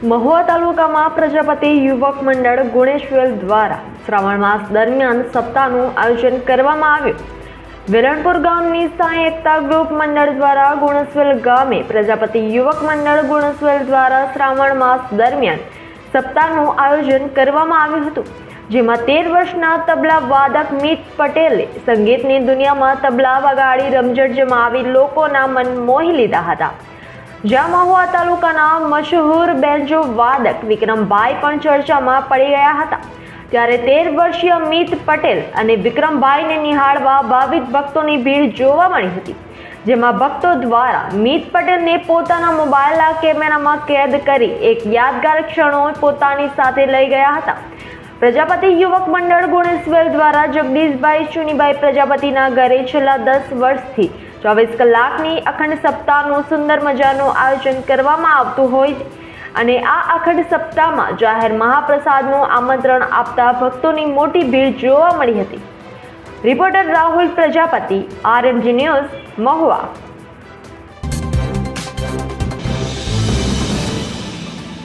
મહુવા તાલુકામાં પ્રજાપતિ યુવક મંડળ ગુણેશ્વર દ્વારા શ્રાવણ માસ દરમિયાન સપ્તાહનું આયોજન કરવામાં આવ્યું. વેરણપુર ગામની સાંઈ એકતા ગ્રુપ મંડળ દ્વારા ગુણેશ્વર ગામે પ્રજાપતિ યુવક મંડળ ગુણેશ્વર દ્વારા શ્રાવણ માસ દરમિયાન સપ્તાહનું આયોજન કરવામાં આવ્યું હતું, જેમાં તેર વર્ષના તબલા વાદક મિત પટેલે સંગીતની દુનિયામાં તબલા વગાડી રમઝટ જમાવી લોકોના મન મોહી લીધા હતા. જ્યાં મહુવા તાલુકાના મશહૂર બેન્જો વાદક વિક્રમભાઈ પણ ચર્ચામાં પડી ગયા હતા. ત્યારે તેર વર્ષીય મિત પટેલ અને વિક્રમભાઈને નિહાળવા ભાવિક ભક્તોની ભીડ જોવા મળી હતી, જેમાં ભક્તો દ્વારા મિત પટેલને પોતાના મોબાઈલના કેમેરામાં કેદ કરી એક યાદગાર ક્ષણો પોતાની સાથે લઈ ગયા હતા. પ્રજાપતિ યુવક મંડળ ગુણેશ્વર દ્વારા જગદીશભાઈ ચુનીભાઈ પ્રજાપતિના ઘરે છેલ્લા દસ વર્ષથી ચોવીસ કલાકની અખંડ સપ્તાહનું સુંદર મજાનું આયોજન કરવામાં આવતું હોય અને આ અખંડ સપ્તાહમાં જાહેર મહાપ્રસાદનું આમંત્રણ આપતા ભક્તોની મોટી ભીડ જોવા મળી હતી. Reporter Rahul Prajapati, RMG news, Mahuva.